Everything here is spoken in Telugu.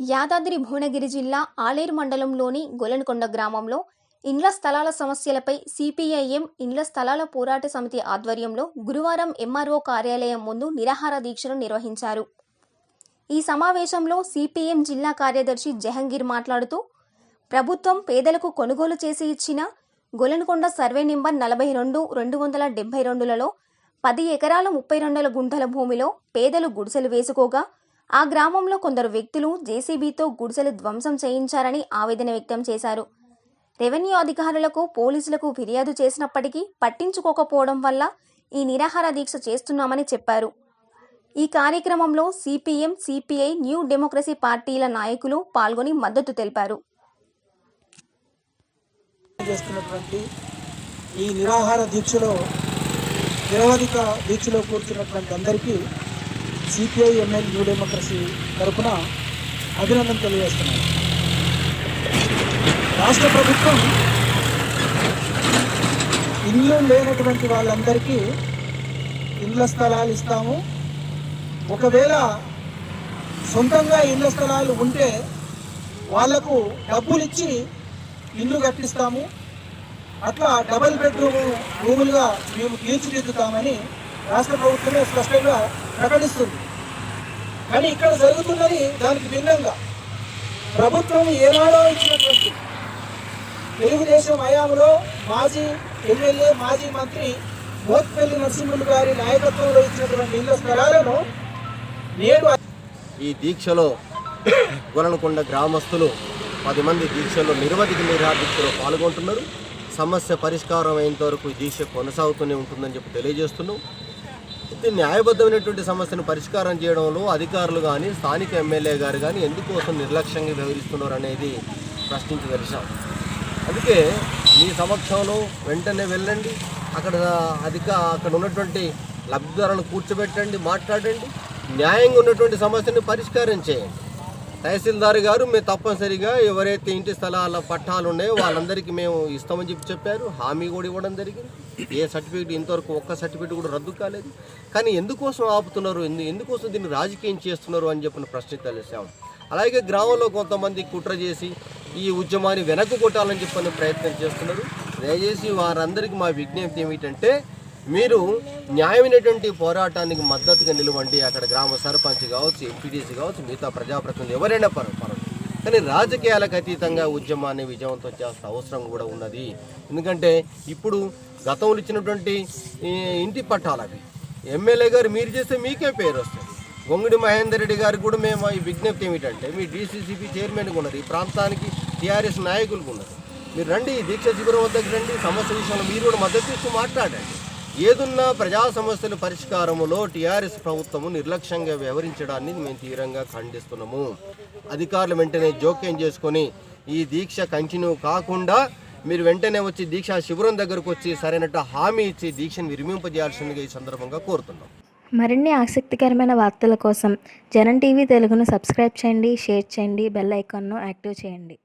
యాదాద్రి భువనగిరి జిల్లా ఆలేరు మండలంలోని గొలనకొండ గ్రామంలో ఇండ్ల స్థలాల సమస్యలపై సిపిఐఎం ఇండ్ల స్థలాల పోరాట సమితి ఆధ్వర్యంలో గురువారం ఎంఆర్ఓ కార్యాలయం ముందు నిరాహార దీక్షను నిర్వహించారు. ఈ సమావేశంలో సిపిఎం జిల్లా కార్యదర్శి జహంగీర్ మాట్లాడుతూ ప్రభుత్వం పేదలకు కొనుగోలు చేసి ఇచ్చిన గొలనకొండ సర్వే నెంబర్ నలభై రెండు రెండు వందల డెబ్బై రెండులలో పది ఎకరాల ముప్పై రెండుల గుంటల భూమిలో పేదలు గుడిసెలు వేసుకోగా ఆ గ్రామంలో కొందరు వ్యక్తులు జేసీబీతో గుడిసెలు ధ్వంసం చేయించారని ఆవేదన వ్యక్తం చేశారు. రెవెన్యూ అధికారులకు పోలీసులకు ఫిర్యాదు చేసినప్పటికీ పట్టించుకోకపోవడం వల్ల ఈ నిరాహార దీక్ష చేస్తున్నామని చెప్పారు. ఈ కార్యక్రమంలో సిపిఎం సిపిఐ న్యూ డెమోక్రసీ పార్టీల నాయకులు పాల్గొని మద్దతు తెలిపారు. చేస్తున్నటువంటి ఈ నిరాహార దీక్షలో నిరవధిక దీక్షలో కూర్చున్నటువంటి అందరికీ సిపిఐ ఎంఎల్ న్యూ డెమోక్రసీ తరఫున అభినందన తెలియజేస్తున్నాను. రాష్ట్ర ప్రభుత్వం ఇల్లు లేనటువంటి వాళ్ళందరికీ ఇళ్ళ స్థలాలు ఇస్తాము. ఒకవేళ సొంతంగా ఇళ్ళ స్థలాలు ఉంటే వాళ్ళకు డబ్బులు ఇచ్చి ఇల్లు కట్టిస్తాము. అట్లా డబుల్ బెడ్రూమ్ రూములుగా మేము తీర్చిదిద్దుతామని రాష్ట్ర ప్రభుత్వమే స్పష్టంగా ప్రకటిస్తుంది. కానీ ఇక్కడ జరుగుతున్నది దానికి భిన్నంగా. ప్రభుత్వం ఏనాడో ఇచ్చినటువంటి తెలుగుదేశం హయాంలో మాజీ ఎమ్మెల్యే మాజీ మంత్రి మోత్పల్లి నరసింహులు గారి నాయకత్వంలో ఇచ్చినటువంటి ఇళ్ళ స్థలాలను నేడు ఈ దీక్షలో గొలనకొండ గ్రామస్తులు పది మంది దీక్షలో నిరవధిక నిరాహార దీక్షలో పాల్గొంటున్నారు. సమస్య పరిష్కారం అయినంత వరకు ఈ దీక్ష కొనసాగుతూనే ఉంటుందని చెప్పి తెలియజేస్తున్నాం. అయితే న్యాయబద్ధమైనటువంటి సమస్యను పరిష్కారం చేయడంలో అధికారులు కానీ స్థానిక ఎమ్మెల్యే గారు కానీ ఎందుకోసం నిర్లక్ష్యంగా వ్యవహరిస్తున్నారు అనేది ప్రశ్నించదలిచాం అందుకే మీ సమక్షంలో వెంటనే వెళ్ళండి. అక్కడ అధిక అక్కడ ఉన్నటువంటి లబ్ధిదారులను కూర్చోబెట్టండి మాట్లాడండి. న్యాయంగా ఉన్నటువంటి సమస్యను పరిష్కారం చేయండి. తహసీల్దార్ గారు మేము తప్పనిసరిగా ఎవరైతే ఇంటి స్థలాల పట్టాలు ఉన్నాయో వాళ్ళందరికీ మేము ఇస్తామని చెప్పి చెప్పారు. హామీ కూడా ఇవ్వడం జరిగింది. ఏ సర్టిఫికేట్ ఇంతవరకు ఒక్క సర్టిఫికేట్ కూడా రద్దు కాలేదు. కానీ ఎందుకోసం ఆపుతున్నారు? ఎందు ఎందుకోసం దీన్ని రాజకీయం చేస్తున్నారు అని చెప్పిన ప్రశ్న తెలిసాము అలాగే గ్రామంలో కొంతమంది కుట్ర చేసి ఈ ఉద్యమాన్ని వెనక్కు కొట్టాలని చెప్పని ప్రయత్నం చేస్తున్నారు. దయచేసి వారందరికీ మా విజ్ఞప్తి ఏమిటంటే మీరు న్యాయమైనటువంటి పోరాటానికి మద్దతుగా నిలవండి. అక్కడ గ్రామ సర్పంచ్ కావచ్చు ఎంపీటీసీ కావచ్చు మిగతా ప్రజాప్రతినిధులు ఎవరైనా పర పర్వాలేదు. కానీ రాజకీయాలకు అతీతంగా ఉద్యమాన్ని విజయవంతం చేయాల్సిన అవసరం కూడా ఉన్నది. ఎందుకంటే ఇప్పుడు గతంలో ఇచ్చినటువంటి ఇంటి పట్టాలు అవి ఎమ్మెల్యే గారు మీరు చేస్తే మీకే పేరు వస్తుంది. గొంగుడి మహేందర్ రెడ్డి గారికి కూడా మేము ఈ విజ్ఞప్తి ఏమిటంటే మీ డీసీసీపీ చైర్మన్గా ఉన్నారు ఈ ప్రాంతానికి టీఆర్ఎస్ నాయకులకు ఉన్నారు. మీరు రండి దీక్ష శిబిరం వద్దకు రండి సమస్య విషయంలో మీరు కూడా మద్దతు ఇస్తూ మాట్లాడండి. ఏదున్నా ప్రజా సమస్యల పరిష్కారములో టీఆర్ఎస్ ప్రభుత్వము నిర్లక్ష్యంగా వ్యవహరించడాన్ని మేము తీవ్రంగా ఖండిస్తున్నాము. అధికారులు వెంటనే జోక్యం చేసుకొని ఈ దీక్ష కంటిన్యూ కాకుండా మీరు వెంటనే వచ్చి దీక్ష శిబిరం దగ్గరకు వచ్చి సరైనట్టు హామీ ఇచ్చి దీక్షను విరమింపజేయాల్సిందిగా ఈ సందర్భంగా కోరుతున్నాం. మరిన్ని ఆసక్తికరమైన వార్తల కోసం జనం టీవీ తెలుగును సబ్స్క్రైబ్ చేయండి షేర్ చేయండి బెల్ ఐకాన్ను యాక్టివ్ చేయండి.